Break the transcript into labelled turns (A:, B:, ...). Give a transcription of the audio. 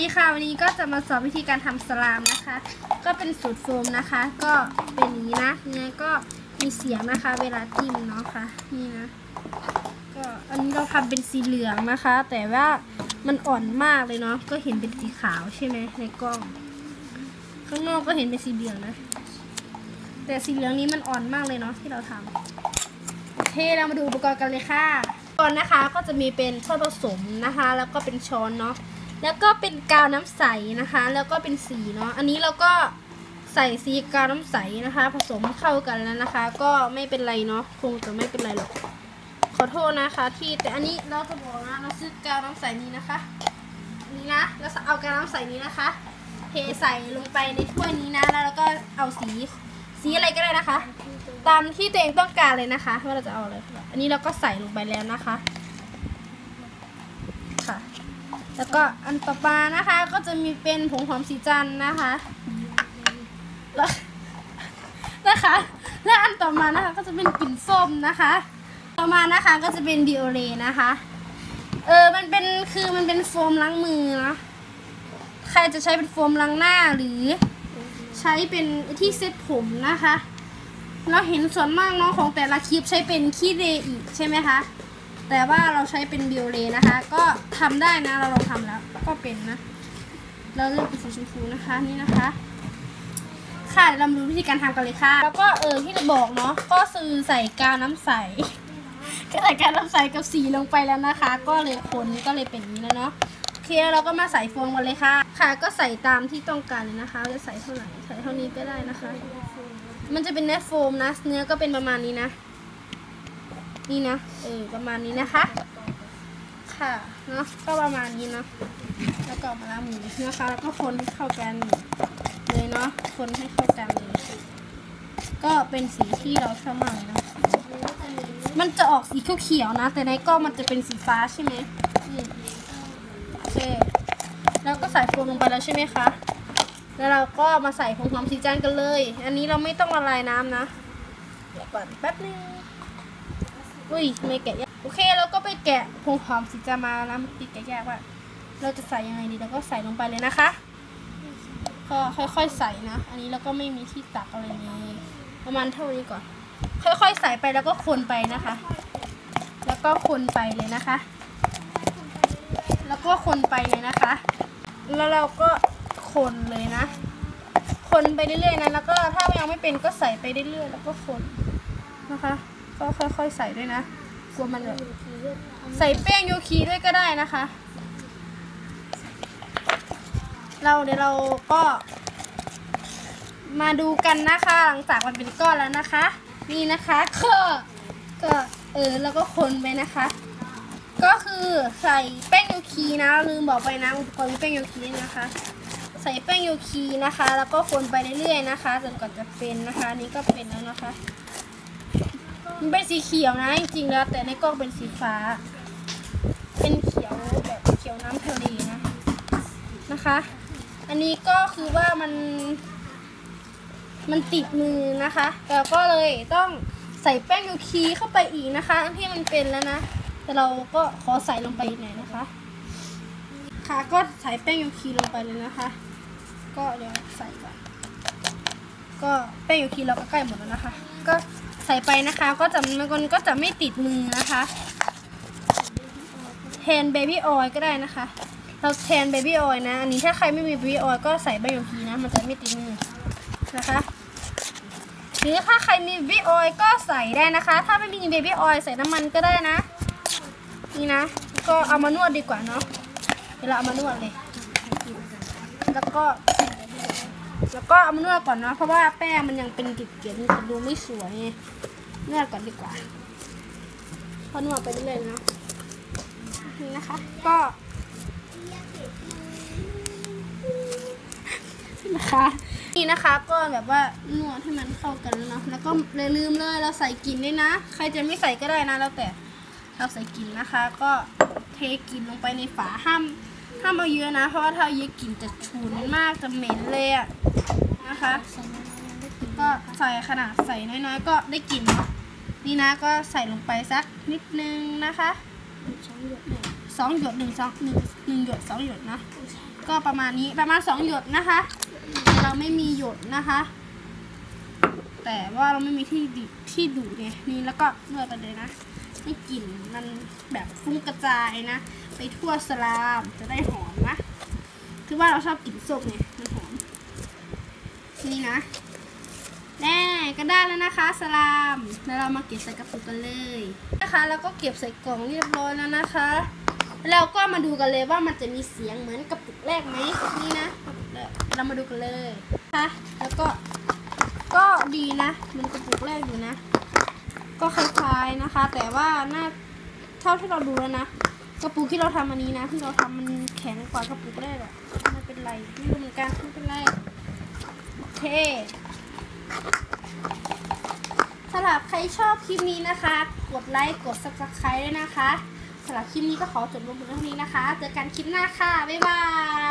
A: ดีค่ะวันนี้ก็จะมาสอนวิธีการทำสลามนะคะ ก็เป็นสูตรโฟมนะคะ ก็เป็นอย่างนี้นะยังไงก็มีเสียงนะคะ เวลาจิ้มเนาะค่ะนี่นะก็อันนี้เราทำเป็นสีเหลืองนะคะ แต่ว่ามันอ่อนมากเลยเนาะก็เห็นเป็นสีขาวใช่ไหมในกล้อง ข้างนอกก็เห็นเป็นสีเหลืองนะ แต่สีเหลืองนี้มันอ่อนมากเลยเนาะที่เราทำโอเคเรามาดูอุปกรณ์กันเลยค่ะก่อนนะคะก็จะมีเป็นช้อนผสมนะคะ แล้วก็เป็นช้อนเนาะ แล้วก็เป็นกาวน้ำใสนะคะ แล้วก็เป็นสีเนาะอันนี้เราก็ใส่สีกาวน้ำใสนะคะ ผสมเข้ากันแล้วนะคะ ก็ไม่เป็นไรเนาะคงจะไม่เป็นไรหรอกขอโทษนะคะที่แต่อันนี้เราจะบอกนะเราซื้อกาวน้ำใสนี้นะคะนนี้นะแล้วเอากาวน้ำใสนี้นะคะ เทใส่ลงไปในถ้วยนี้นะแล้วเราก็เอาสีสีอะไรก็ได้นะคะ ตามที่ตัวเองต้องการเลยนะคะว่าเราจะเอาอะไรอันนี้เราก็ใส่ลงไปแล้วนะคะ แล้วก็อันต่อมานะคะ ก็จะมีเป็นผงหอมสีจันนะคะแล้วนะคะ และอันต่อมานะคะ ก็จะเป็นกลิ่นส้มนะคะ ต่อมานะคะก็จะเป็นดิโอเรนะคะ เออมันเป็นคือมันเป็นโฟมล้างมือนะใครจะใช้เป็นโฟมล้างหน้าหรือ ใช้เป็นที่เซ็ตผมนะคะเราเห็นส่วนมากเนาะของแต่ละคลิปใช้เป็นขี้เรอีกใช่ไหมคะ แต่ว่าเราใช้เป็นบิโอเลนะคะ ก็ทำได้นะเราลองทำแล้วก็เป็นนะ เราเลือกเป็นสีชมพูนะคะนี่นะคะค่ะเดี๋ยวเรามาดูวิธีการทำกันเลยค่ะ แล้วก็เออที่จะบอกเนาะก็คือใส่กาวน้ำใสก็ใส่กาวน้ำใสกับสีลงไปแล้วนะคะ ก็เลยคนก็เลยเป็นนี้แล้วเนาะโอเคเราก็มาใส่โฟมกันเลยค่ะ ค่ะก็ใส่ตามที่ต้องการเลยนะคะจะใส่เท่าไหร่ใส่เท่านี้ก็ได้นะคะ มันจะเป็นเนื้อโฟมนะ เนื้อก็เป็นประมาณนี้นะ นี่นะ เออ ประมาณนี้นะคะ ค่ะเนาะก็ประมาณนี้เนาะแล้วก็มาล้างมือนะคะ แล้วก็คนให้เข้ากันเลยเนาะ คนให้เข้ากันเลยก็เป็นสีที่เราชอบมากเลยนะ มันจะออกสีเขียวๆนะ แต่ในกล้องมันจะเป็นสีฟ้าใช่ไหมอืมโอเค แล้วก็ใส่โฟมลงไปแล้วใช่ไหมคะ แล้วเราก็มาใส่ผงหอมสีจันทร์กันเลย อันนี้เราไม่ต้องละลายน้ำนะ เดี๋ยวก่อนแป๊บนึง อุ้ยไม่แกะยากโอเคเราก็ไปแกะผงหอมสีจันทร์มาแล้วเมื่อกี้แกะยากว่า เราจะใส่ยังไงดีเราก็ใส่ลงไปเลยนะคะ ก็ค่อยๆใส่นะ อันนี้เราก็ไม่มีที่ตักอะไรเลยประมาณเท่านี้ก่อน ค่อยๆใส่ไปแล้วก็คนไปนะคะ แล้วก็คนไปเลยนะคะ แล้วก็คนไปเลยนะคะ แล้วเราก็คนเลยนะ คนไปเรื่อยๆนะแล้วก็ถ้ายังไม่เป็นก็ใส่ไปเรื่อยๆแล้วก็คนนะคะ ก็ค่อยๆใส่ด้วยนะ กลัวมันแบบใส่แป้งโยคีด้วยก็ได้นะคะ เราเดี๋ยวเราก็ มาดูกันนะคะ หลังจากมันเป็นก้อนแล้วนะคะ นี่นะคะก็ก็เออแล้วก็คนไปนะคะ ก็คือใส่แป้งโยคีนะลืมบอกไปนะอุปกรณ์แป้งโยคีนะคะ ใส่แป้งโยคีนะคะ แล้วก็คนไปเรื่อยๆนะคะจนกว่าจะเป็นนะคะนนี้ก็เป็นแล้วนะคะ มันเป็นสีเขียวนะจริงๆแล้ว แต่ในกล้องเป็นสีฟ้า เป็นเขียวแบบเขียวน้ำทะเลนะนะคะ อันนี้ก็คือว่ามันมันติดมือนะคะแต่ก็เลยต้องใส่แป้งโยคีเข้าไปอีกนะคะที่มันเป็นแล้วนะ แต่เราก็ขอใส่ลงไปอีกหน่อยนะคะ ค่ะก็ใส่แป้งโยคีลงไปเลยนะคะ ก็เดี๋ยวใส่ก่อนก็แป้งโยคีเราก็ใกล้หมดแล้วนะคะ ก็ ใส่ไปนะคะก็จะมันก็จะไม่ติดมือนะคะแทนเบบี้ออยก็ได้นะคะ เราแทนเบบี้ออยนะ อันนี้ถ้าใครไม่มีเบบี้ออยก็ใส่แป้งโยคีนะ มันจะไม่ติดมือนะคะ หรือถ้าใครมีเบบี้ออยก็ใส่ได้นะคะ ถ้าไม่มีเบบี้ออยใส่น้ำมันก็ได้นะ นี่นะ ก็เอามานวดดีกว่าเนาะเดี๋ยวเราเอามานวดเลย แล้วก็ แล้วก็เอามานวดก่อนเนาะเพราะว่าแป้งมันยังเป็นเกล็ดมันจะดูไม่สวยนวดก่อนดีกว่าพอนวดไปเรื่อยๆนะนี่นะคะ ก็นะคะนี่นะคะก็แบบว่านวดให้มันเข้ากันแล้วเนาะแล้วก็เลยลืมเลยเราใส่กลิ่นด้วยนะ ใครจะไม่ใส่ก็ได้นะแล้วแต่เราใส่กลิ่นนะคะ ก็เทกลิ่นลงไปในฝาห้าม ห้ามเอาเยอะนะ เพราะว่าถ้าเยอะกลิ่นจะฉุนมากจะเหม็นเลยอะนะคะ ก็ใส่ขนาดใส่น้อยๆ ก็ได้กลิ่นเนาะนี่นะก็ใส่ลงไปสักนิดนึงนะคะสองหยดหนึ่งสองหนึ่งหนึ่งหยดสองหยดนะ ก็ประมาณนี้ประมาณสองหยดนะคะ เราไม่มีหยดนะคะ แต่ว่าเราไม่มีที่ดิที่ดูดไงนี่แล้วก็นวดไปเลยนะ ให้กลิ่นมันแบบฟุ้งกระจายนะ ไปทั่วสลามจะได้หอมนะ คือว่าเราชอบกลิ่นส้มไงมันหอม นี่นะแน่ก็ได้แล้วนะคะสลามแล้วเรามาเก็บใส่กระปุกกันเลยนะคะแล้วก็เก็บใส่กล่องเรียบร้อยแล้วนะคะแล้วก็มาดูกันเลยว่ามันจะมีเสียงเหมือนกระปุกแรกไหมนี่นะกระปุกแรกเรามาดูกันเลยนะคะแล้วก็ก็ดีนะมันกระปุกแรกอยู่นะ ก็คย นะคะ แต่ว่าหน้าเท่าที่เราดูแล้วนะกระปุกที่เราทำอันนี้นะที่เราทำมันแข็งกว่ากระปุกแรกอะไม่เป็นไรไม่รู้เหมือนกันไม่เป็นไรโอเคสำหรับใครชอบคลิปนี้นะคะ กดไลค์กด subscribe ด้วยนะคะสำหรับคลิปนี้ก็ขอจบลงเพียงเท่านี้นะคะ เจอกันคลิปหน้าค่ะ บ๊ายบาย